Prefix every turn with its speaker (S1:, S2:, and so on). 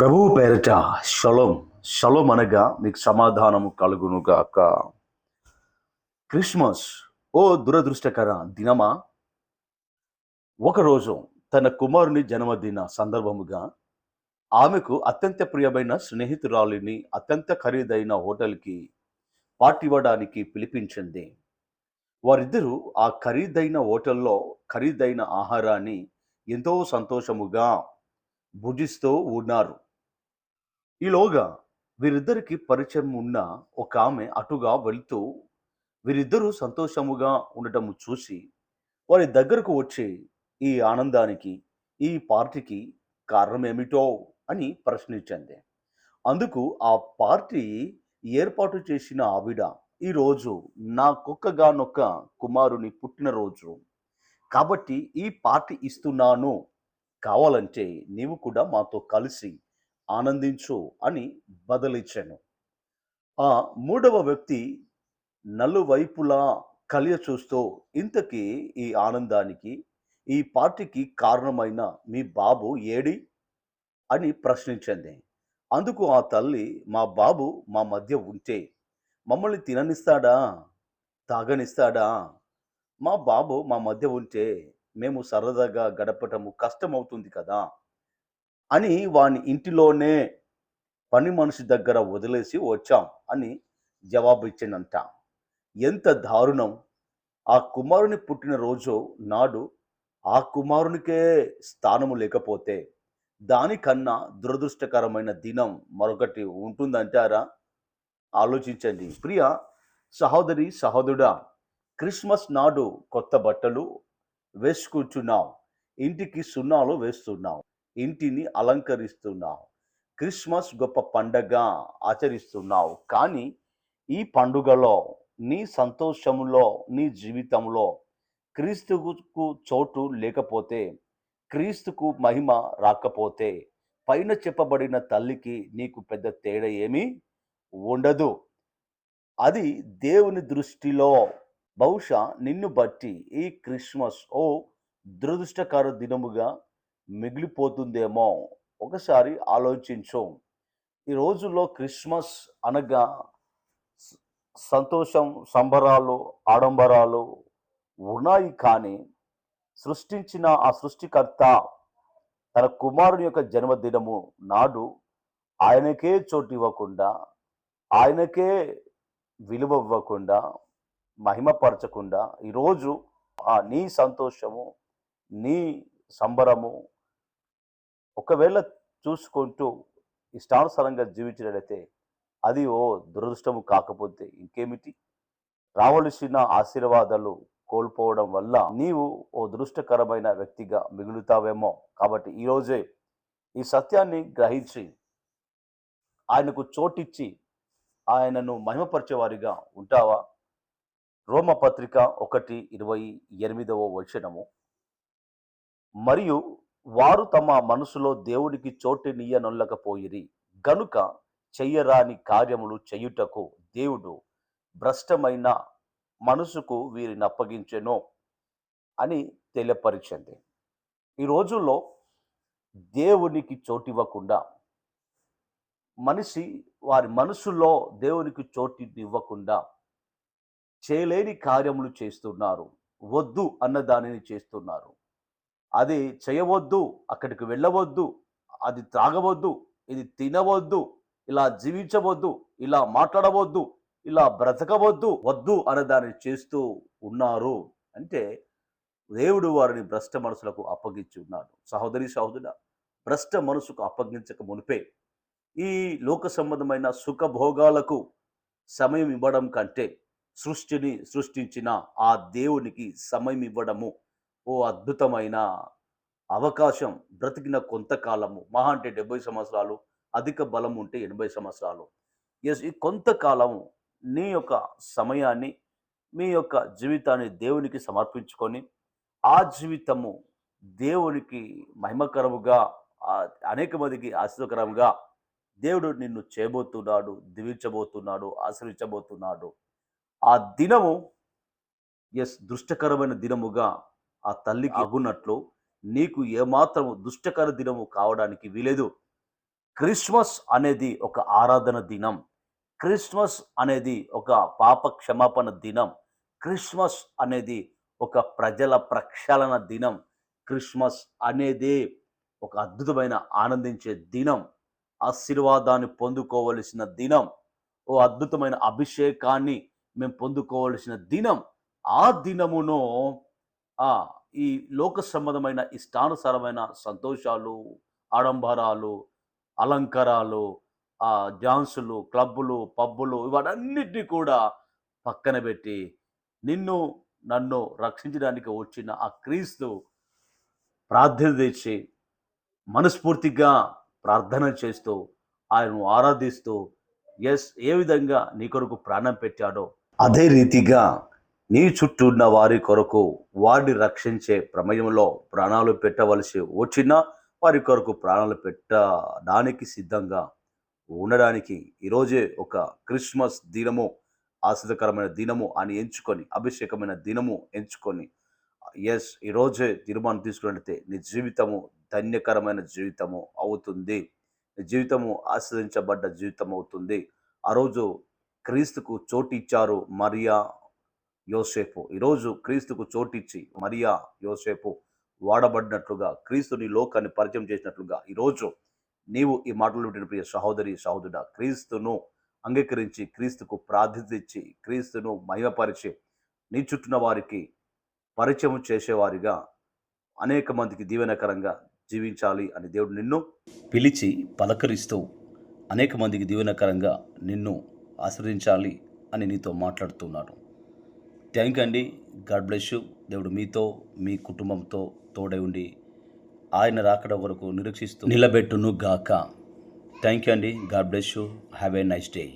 S1: ప్రభువు పేరట shalom shalom అనగా మీకు సమాధానము కలుగునుగాక క్రిస్మస్ ఓ దురదృష్టకర దినమా? ఒకరోజు తన కుమారుని జన్మదిన సందర్భముగా ఆమెకు అత్యంత ప్రియమైన స్నేహితురాలిని అత్యంత ఖరీదైన హోటల్కి పార్టీ ఇవ్వడానికి పిలిపించింది. వారిద్దరూ ఆ ఖరీదైన హోటల్లో ఖరీదైన ఆహారాన్ని ఎంతో సంతోషముగా భుజిస్తూ ఉన్నారు. ఈలోగా వీరిద్దరికి పరిచయం ఉన్న ఒక ఆమె అటుగా వెళ్తూ వీరిద్దరూ సంతోషముగా ఉండటం చూసి వారి దగ్గరకు వచ్చే ఈ ఆనందానికి ఈ పార్టీకి కారణం ఏమిటో అని ప్రశ్నించింది. అందుకు ఆ పార్టీ ఏర్పాటు చేసిన ఆవిడ ఈరోజు నా కుక్కగానొక్క కుమారుని పుట్టినరోజు. కాబట్టి ఈ పార్టీ ఇస్తున్నాను. కావాలంటే నీవు కూడా మాతో కలిసి ఆనందించు అని బదిలిచ్చాను. ఆ మూడవ వ్యక్తి నలువైపులా కలియ చూస్తూ ఇంతకీ ఈ ఆనందానికి ఈ పార్టీకి కారణమైన మీ బాబు ఏడి? అని ప్రశ్నించింది. అందుకు ఆ తల్లి మా బాబు మా మధ్య ఉంటే మమ్మల్ని తిననిస్తాడా? తాగనిస్తాడా? మా బాబు మా మధ్య ఉంటే మేము సరదాగా గడపటము కష్టమవుతుంది కదా? అని వాని ఇంటిలోనే పని మనిషి దగ్గర వదిలేసి వచ్చాం అని జవాబు ఇచ్చిందంట ఎంత దారుణం! ఆ కుమారుని పుట్టినరోజు నాడు ఆ కుమారునికే స్థానము లేకపోతే దానికన్నా దురదృష్టకరమైన దినం మరొకటి ఉంటుందంటారా? ఆలోచించండి. ప్రియ సహోదరి సహోదరుడా క్రిస్మస్ నాడు కొత్త బట్టలు వేసుకుంటున్నావు ఇంటికి సున్నాలు వేస్తున్నావు ఇంటిని అలంకరిస్తున్నావు. క్రిస్మస్ గొప్ప పండగ ఆచరిస్తున్నావు. కానీ ఈ పండుగలో నీ సంతోషంలో నీ జీవితంలో క్రీస్తుకు చోటు లేకపోతే క్రీస్తుకు మహిమ రాకపోతే పైన చెప్పబడిన తల్లికి నీకు పెద్ద తేడా ఏమీ ఉండదు. అది దేవుని దృష్టిలో బహుశా నిన్ను బట్టి ఈ క్రిస్మస్ ఓ దురదృష్టకర దినముగా మిగిలిపోతుందేమో ఒకసారి ఆలోచించు. ఈ రోజుల్లో క్రిస్మస్ అనగా సంతోషం సంబరాలు ఆడంబరాలు ఉన్నాయి కానీ సృష్టించిన ఆ సృష్టికర్త తన కుమారుని యొక్క జన్మదినము నాడు ఆయనకే చోటు ఇవ్వకుండా ఆయనకే విలువ ఇవ్వకుండా మహిమపరచకుండా ఈరోజు ఆ నీ సంతోషము నీ సంబరము ఒకవేళ చూసుకుంటూ ఇష్టానుసారంగా జీవించినట్లయితే అది ఓ దురదృష్టము కాకపోతే ఇంకేమిటి? రావలసిన ఆశీర్వాదాలు కోల్పోవడం వల్ల నీవు ఓ దృష్టకరమైన వ్యక్తిగా మిగులుతావేమో. కాబట్టి ఈరోజే ఈ సత్యాన్ని గ్రహించి ఆయనకు చోటిచ్చి ఆయనను మహిమపరిచేవారిగా ఉంటావా? రోమపత్రిక ఒకటి ఇరవై ఎనిమిదవ వచనము. మరియు వారు తమ మనసులో దేవునికి చోటినియనొల్లకపోయిరి గనుక చెయ్యరాని కార్యములు చేయుటకు దేవుడు భ్రష్టమైన మనసుకు వీరిని అప్పగించెను అని తెలియపరిచింది. ఈ రోజుల్లో దేవునికి చోటివ్వకుండా మనిషి వారి మనసులో దేవునికి చోటు ఇవ్వకుండా చేయలేని కార్యములు చేస్తున్నారు. వద్దు అన్న దానిని చేస్తున్నారు. అది చేయవద్దు అక్కడికి వెళ్ళవద్దు అది త్రాగవద్దు ఇది తినవద్దు ఇలా జీవించవద్దు ఇలా మాట్లాడవద్దు ఇలా బ్రతకవద్దు వద్దు అనే దాన్ని చేస్తూ ఉన్నారు. అంటే దేవుడు వారిని భ్రష్ట మనసులకు అప్పగించి ఉన్నాడు. సహోదరి సహోదరుడ భ్రష్ట మనసుకు అప్పగించక మునిపే ఈ లోక సంబంధమైన సుఖభోగాలకు సమయం ఇవ్వడం కంటే సృష్టిని సృష్టించిన ఆ దేవునికి సమయం ఇవ్వడము ఓ అద్భుతమైన అవకాశం బ్రతికిన కొంతకాలము. మహా అంటే డెబ్బై సంవత్సరాలు అధిక బలం ఉంటే ఎనభై సంవత్సరాలు. ఎస్ ఈ కొంతకాలము నీ యొక్క సమయాన్ని మీ యొక్క జీవితాన్ని దేవునికి సమర్పించుకొని ఆ జీవితము దేవునికి మహిమకరముగా అనేక మందికి ఆశీర్వకరంగా దేవుడు నిన్ను చేయబోతున్నాడు దీవించబోతున్నాడు ఆశ్రయించబోతున్నాడు. ఆ దినము ఎస్ దుష్టకరమైన దినముగా ఆ తల్లికి అగున్నట్లు నీకు ఏమాత్రము దుష్టకర దినము కావడానికి వీలేదు. క్రిస్మస్ అనేది ఒక ఆరాధన దినం. క్రిస్మస్ అనేది ఒక పాప క్షమాపణ దినం. క్రిస్మస్ అనేది ఒక ప్రజల ప్రక్షాళన దినం. క్రిస్మస్ అనేది ఒక అద్భుతమైన ఆనందించే దినం. ఆశీర్వాదాన్ని పొందుకోవలసిన దినం. ఓ అద్భుతమైన అభిషేకాన్ని మేము పొందుకోవలసిన దినం. ఆ దినమును ఈ లోక సంబంధమైన ఇష్టానుసారమైన సంతోషాలు ఆడంబరాలు అలంకారాలు ఆ డాన్సులు క్లబ్బులు పబ్బులు ఇవన్నిటిని కూడా పక్కన పెట్టి నిన్ను నన్ను రక్షించడానికి వచ్చిన ఆ క్రీస్తు ప్రార్థన తెచ్చి మనస్ఫూర్తిగా ప్రార్థన చేస్తూ ఆయనను ఆరాధిస్తూ ఎస్ ఏ విధంగా నీ కొరకు ప్రాణం పెట్టాడో అదే రీతిగా నీ చుట్టూ ఉన్న వారి కొరకు వారిని రక్షించే ప్రమేయంలో ప్రాణాలు పెట్టవలసి వచ్చినా వారి కొరకు ప్రాణాలు పెట్టడానికి సిద్ధంగా ఉండడానికి ఈరోజే ఒక క్రిస్మస్ దినము ఆశ్రదకరమైన దినము అని ఎంచుకొని అభిషేకమైన దినము ఎంచుకొని ఎస్ ఈరోజే తీర్మానం తీసుకున్నట్లయితే నీ జీవితము ధన్యకరమైన జీవితము అవుతుంది. నీ జీవితము ఆశ్రదించబడ్డ జీవితం అవుతుంది. ఆ రోజు క్రీస్తుకు చోటు ఇచ్చారు మరియా యోసేపు. ఈరోజు క్రీస్తుకు చోటిచ్చి మరియా యోసేపు వాడబడినట్లుగా క్రీస్తుని లోకాన్ని పరిచయం చేసినట్లుగా ఈరోజు నీవు ఈ మాటలు వింటున్న ప్రియ సహోదరి సహోదరుడ క్రీస్తును అంగీకరించి క్రీస్తుకు ప్రాధాన్యత ఇచ్చి క్రీస్తును మహిమపరిచి నీ చుట్టూన వారికి పరిచయం చేసేవారిగా అనేక మందికి దీవెనకరంగా జీవించాలి అని దేవుడు నిన్ను పిలిచి పలకరిస్తూ అనేక మందికి దీవెనకరంగా నిన్ను ఆశ్రయించాలి అని నీతో మాట్లాడుతున్నాను థ్యాంక్ అండి. God bless you. దేవుడు మీతో మీ కుటుంబంతో తోడై ఉండి ఆయన రాకడ వరకు నిరీక్షిస్తూ నిలబెట్టును గాక థ్యాంక్ యూ అండి. God bless you. Have a nice day.